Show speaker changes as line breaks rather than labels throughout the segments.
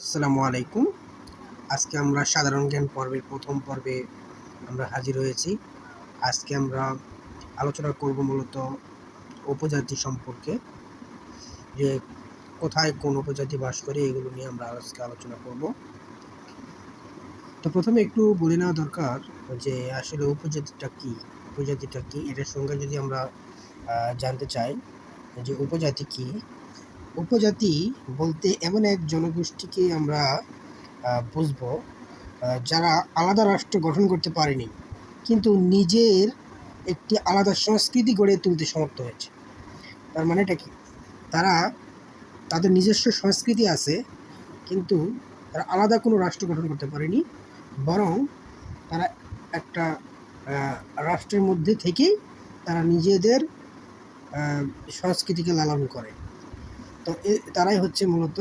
আসসালামু আলাইকুম। আজকে আমরা সাধারণ জ্ঞান পর্বের প্রথম পর্বে আমরা হাজির হয়েছি। আজকে আমরা আলোচনা করব মূলত উপজাতি সম্পর্কে, যে কোথায় কোন উপজাতি বাস করে এগুলো নিয়ে আমরা আজকে আলোচনা করব। তো প্রথমে একটু বলে নেওয়া দরকার যে আসলে উপজাতিটা কি? উপজাতিটা কি? এটার সঙ্গে যদি আমরা জানতে চাই যে উপজাতি কি উপজাতি বলতে এমন এক জনগোষ্ঠীকে আমরা বুঝব যারা আলাদা রাষ্ট্র গঠন করতে পারেনি, কিন্তু নিজের একটি আলাদা সংস্কৃতি গড়ে তুলতে সমর্থ হয়েছে। তার মানেটা কি? তারা তাদের নিজস্ব সংস্কৃতি আছে, কিন্তু তারা আলাদা কোনো রাষ্ট্র গঠন করতে পারেনি, বরং তারা একটা রাষ্ট্রের মধ্যে থেকেই তারা নিজেদের সংস্কৃতিকে লালন করে। তারাই হচ্ছে মূলত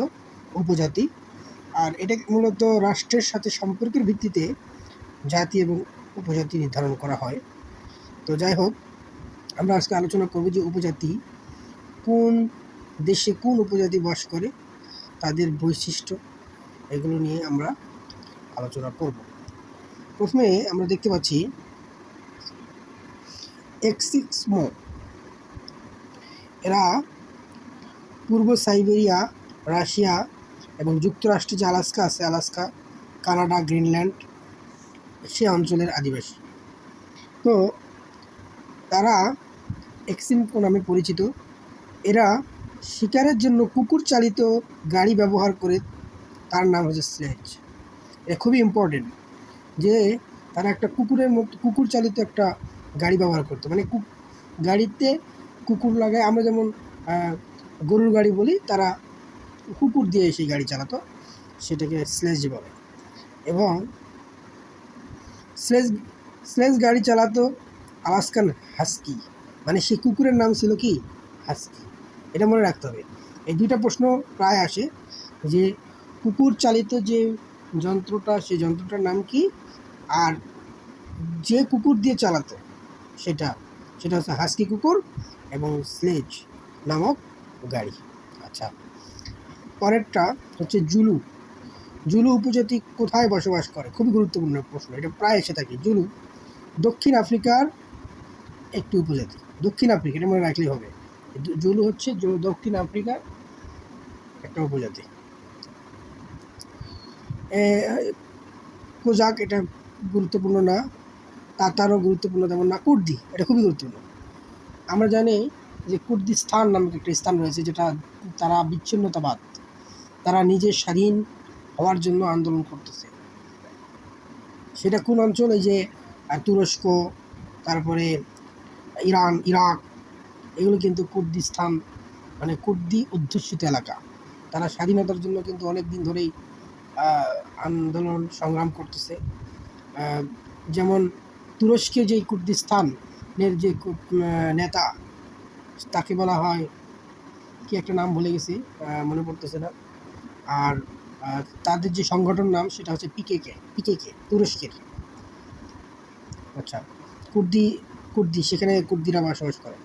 উপজাতি। আর এটা মূলত রাষ্ট্রের সাথে সম্পর্কের ভিত্তিতে জাতি এবং উপজাতি নির্ধারণ করা হয়। তো যাই হোক, আমরা আজকে আলোচনা করব যে উপজাতি কোন দেশে কোন উপজাতি বাস করে, তাদের বৈশিষ্ট্য, এগুলো নিয়ে আমরা আলোচনা করব। প্রথমে আমরা দেখতে পাচ্ছি এক্সিক্সমো। এরা পূর্ব সাইবেরিয়া, রাশিয়া এবং যুক্তরাষ্ট্রে যে আলাস্কা আছে, আলাস্কা, কানাডা, গ্রিনল্যান্ড, সে অঞ্চলের আদিবাসী। তো তারা এক্সিমকো নামে পরিচিত। এরা শিকারের জন্য কুকুর চালিত গাড়ি ব্যবহার করে তার নাম হচ্ছে স্লেজ। এটা খুবই ইম্পর্টেন্ট যে তারা একটা কুকুরের মতো, কুকুর চালিত একটা গাড়ি ব্যবহার করতো। মানে গাড়িতে কুকুর লাগায়, আমরা যেমন গরুর গাড়ি বলি, তারা কুকুর দিয়ে সেই গাড়ি চালাতো, সেটাকে স্লেজ বলে। এবং স্লেজ স্লেজ গাড়ি চালাতো আলাস্কান হাস্কি মানে সেই কুকুরের নাম ছিল কি? হাস্কি। এটা মনে রাখতে হবে। এই দুইটা প্রশ্ন প্রায় আসে যে, কুকুর চালিত যে যন্ত্রটা, সেই যন্ত্রটার নাম কি? আর যে কুকুর দিয়ে চালাতো সেটা সেটা হচ্ছে হাস্কি কুকুর এবং স্লেজ নামক গাড়ি। আচ্ছা। পরেরটা হচ্ছে জুলু। জুলু উপজাতি কোথায় বসবাস করে? খুবই গুরুত্বপূর্ণ প্রশ্ন। এটা প্রায় এসে থাকে। জুলু দক্ষিণ আফ্রিকার একটি উপজাতি। দক্ষিণ আফ্রিকা, এটা মনে রাখলেই হবে। জুলু হচ্ছে দক্ষিণ আফ্রিকার একটা উপজাতি। কোজাক এটা গুরুত্বপূর্ণ না। তাতারও গুরুত্বপূর্ণ, তেমন না। কুর্দি, এটা খুবই গুরুত্বপূর্ণ। আমরা জানি যে কুর্দিস্তান নামক একটা স্থান রয়েছে, যেটা তারা বিচ্ছিন্নতাবাদ, তারা নিজের স্বাধীন হওয়ার জন্য আন্দোলন করতেছে। সেটা কোন অঞ্চল? এই যে তুরস্ক, তারপরে ইরান, ইরাক, এগুলো কিন্তু কুর্দিস্তান মানে কুর্দি অধ্যুষিত এলাকা। তারা স্বাধীনতার জন্য কিন্তু অনেক দিন ধরেই আন্দোলন সংগ্রাম করতেছে। যেমন তুরস্কে যে কুর্দিস্তানের যে নেতা তাকে বলা হয়, কি একটা নাম ভুলে গেছি মনে পড়তেছে না। আর তাদের যে সংগঠন নাম, সেটা হচ্ছে পিকেকে পিকেকে, তুরস্কের। আচ্ছা কুর্দি কুর্দি, সেখানে কুর্দিরা বসবাস করে।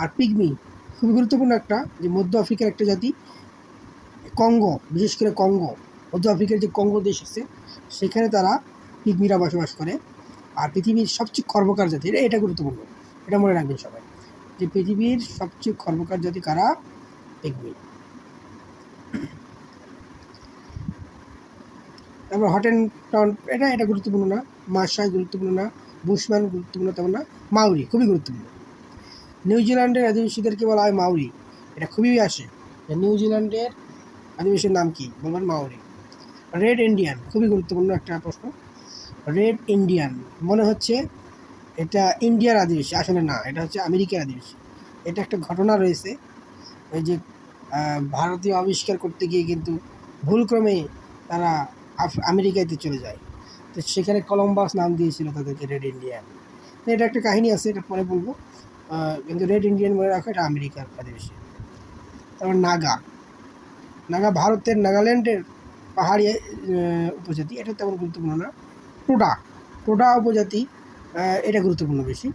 আর পিগমি, খুবই গুরুত্বপূর্ণ একটা, যে মধ্য আফ্রিকার একটা জাতি, কঙ্গো, বিশেষ করে কঙ্গো। মধ্য আফ্রিকার যে কঙ্গো দেশ আছে, সেখানে তারা পিগমিরা বসবাস করে। আর পৃথিবীর সবচেয়ে খর্বকার জাতি, এটা এটা গুরুত্বপূর্ণ। এটা মনে রাখবেন সবাই। যে পৃথিবীর সবচেয়ে খর্বকার জাতি কারা? পিগমি তারপর হট অ্যান্ড টন এটা এটা গুরুত্বপূর্ণ না। মাসাই গুরুত্বপূর্ণ না। বুশম্যান গুরুত্বপূর্ণ, তেমন না। মাউরি খুবই গুরুত্বপূর্ণ। নিউজিল্যান্ডের আদিবাসীদেরকে বলা হয় মাউরি এটা খুবই আসে। নিউজিল্যান্ডের আদিবাসীর নাম কি? বলবেন মাউরি রেড ইন্ডিয়ান খুবই গুরুত্বপূর্ণ একটা প্রশ্ন। রেড ইন্ডিয়ান মনে হচ্ছে এটা ইন্ডিয়ার আদিবাসী, আসলে না, এটা হচ্ছে আমেরিকার আদিবাসী। এটা একটা ঘটনা রয়েছে, ওই যে ভারতীয় আবিষ্কার করতে গিয়ে কিন্তু ভুলক্রমে তারা আমেরিকাতে চলে যায়। তো সেখানে কলম্বাস নাম দিয়েছিল তাদেরকে রেড ইন্ডিয়ান এটা একটা কাহিনী আছে, এটা পরে বলব। কিন্তু রেড ইন্ডিয়ান মনে রাখো, এটা আমেরিকার আদিবাসী। তারপর নাগা। নাগা ভারতের নাগাল্যান্ডের পাহাড়ি উপজাতি, এটা তেমন গুরুত্বপূর্ণ না। টোডা। টোডা উপজাতি এটা গুরুত্বপূর্ণ বেশি।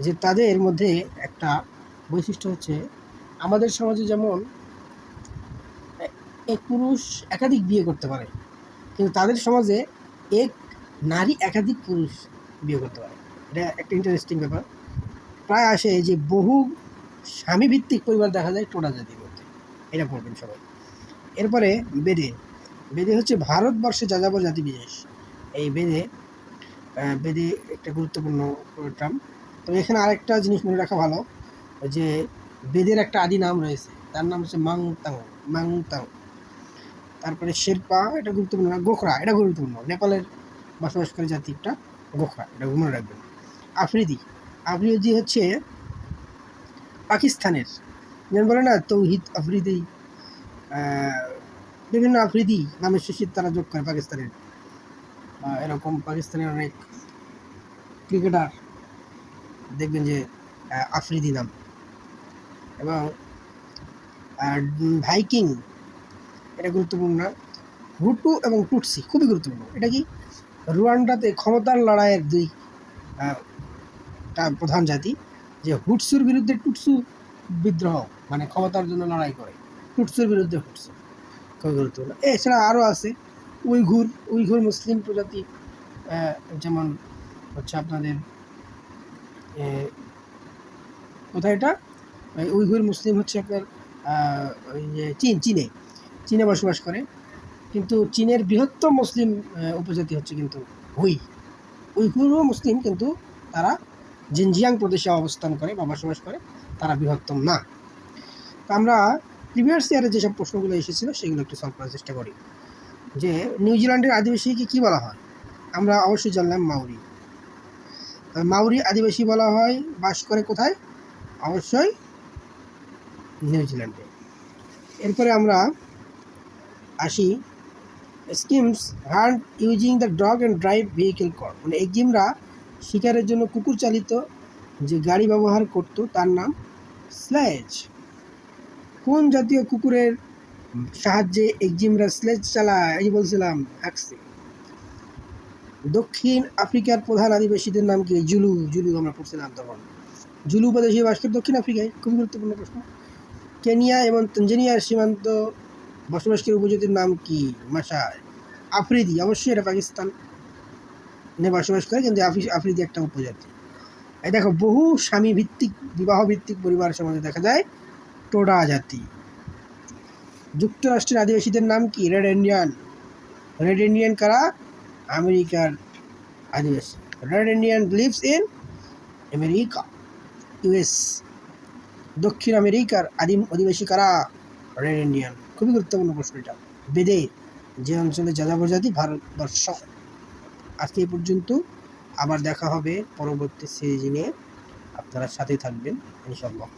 যে তাদের মধ্যে একটা বৈশিষ্ট্য হচ্ছে, আমাদের সমাজে যেমন এক পুরুষ একাধিক বিয়ে করতে পারে, কিন্তু তাদের সমাজে এক নারী একাধিক পুরুষ বিয়ে করতে পারে। এটা একটা ইন্টারেস্টিং ব্যাপার। প্রায় আসে যে বহু স্বামী ভিত্তিক পরিবার দেখা যায় টোটা জাতির মধ্যে। এটা পড়বেন সবাই। এরপরে বেদে। বেদে হচ্ছে ভারতবর্ষে যাযাবর জাতি বিশেষ এই বেদে বেদে একটা গুরুত্বপূর্ণ টার্ম তবে এখানে আরেকটা জিনিস মনে রাখা ভালো, যে বেদের একটা আদি নাম রয়েছে। তার নাম হচ্ছে মাংতাং মাংতাং। তারপরে শেরপা, এটা গুরুত্বপূর্ণ গোখরা, এটা গুরুত্বপূর্ণ। নেপালের বসবাসকারী জাতি একটা গোখরা, এটা মনে রাখবেন। আফ্রিদি আফ্রিদি হচ্ছে পাকিস্তানের। যেমন বলে না, তৌহিদ আফ্রিদি বিভিন্ন আফ্রিদি নামের শেষে তারা যোগ করে পাকিস্তানের। এরকম পাকিস্তানের অনেক ক্রিকেটার দেখবেন যে আফ্রিদি নাম। এবং ভাইকিং, এটা গুরুত্বপূর্ণ না। হুটু এবং টুটসি খুবই গুরুত্বপূর্ণ। এটা কি? রুয়ান্ডাতে ক্ষমতার লড়াইয়ের দুই প্রধান জাতি। যে হুটসুর বিরুদ্ধে টুটসু বিদ্রোহ মানে ক্ষমতার জন্য লড়াই করে। টুটসুর বিরুদ্ধে হুটসু। খুবই গুরুত্বপূর্ণ। এছাড়া আরও আছে। উইঘুর উইঘুর মুসলিম প্রজাতি যেমন হচ্ছে আপনাদের কোথায় এটা? উইঘুর মুসলিম হচ্ছে আপনার চীন, চীনে চীনে বসবাস করে। কিন্তু চীনের বৃহত্তম মুসলিম উপজাতি হচ্ছে কিন্তু হুই। উইঘুরও মুসলিম, কিন্তু তারা জিনজিয়াং প্রদেশে অবস্থান করে বা বসবাস করে, তারা বৃহত্তম না। তো আমরা প্রিভিয়াস ইয়ারে যেসব প্রশ্নগুলো এসেছিল, সেগুলো একটু সলভ করার চেষ্টা করি। যে নিউজিল্যান্ডের আদিবাসীকে কী বলা হয়? আমরা অবশ্যই জানলাম মাউরি। মাউরি আদিবাসী বলা হয়, বাস করে কোথায়? অবশ্যই নিউজিল্যান্ডে এরপরে আমরা আসি, Eskimos hunt using the dog and drive vehicle কর। মানে এক্সিমরা শিকারের জন্য কুকুর চালিত যে গাড়ি ব্যবহার করত, তার নাম স্ল্যাজ কোন জাতীয় কুকুরের সাহায্যে এক্সিমরা স্লেজ চালায়, এই বলছিলাম দক্ষিণ আফ্রিকার প্রধান আদিবাসীদের নাম কি? জুলু জুলু আমরা পড়ছিলাম তখন। জুলু উপদেশে বাস করে দক্ষিণ আফ্রিকায়? খুবই গুরুত্বপূর্ণ প্রশ্ন। কেনিয়া এবং তানজানিয়ার সীমান্ত বসবাসকারী উপজাতির নাম কি? মাসায় আফ্রিদি, অবশ্যই এটা পাকিস্তান বসবাস করে, কিন্তু আফ্রি- আফ্রিদি একটা উপজাতি। এই দেখো, বহু স্বামী ভিত্তিক বিবাহ ভিত্তিক পরিবার সমাজে দেখা যায়, টোডা জাতি। যুক্তরাষ্ট্রের আদিবাসীদের নাম কি? রেড ইন্ডিয়ান রেড ইন্ডিয়ান কারা? আমেরিকার আদিবাসী। Red Indian lives in America US দক্ষিণ আমেরিকার আদিম অধিবাসী কারা? রেড ইন্ডিয়ান খুবই গুরুত্বপূর্ণ প্রশ্ন এটা। বেদে যে অঞ্চলে যাযাবর জাতি ভারতবর্ষ আজকে এই পর্যন্ত আবার দেখা হবে পরবর্তী সিরিজ নিয়ে। আপনারা সাথে থাকবেন। ইনশাল্লাহ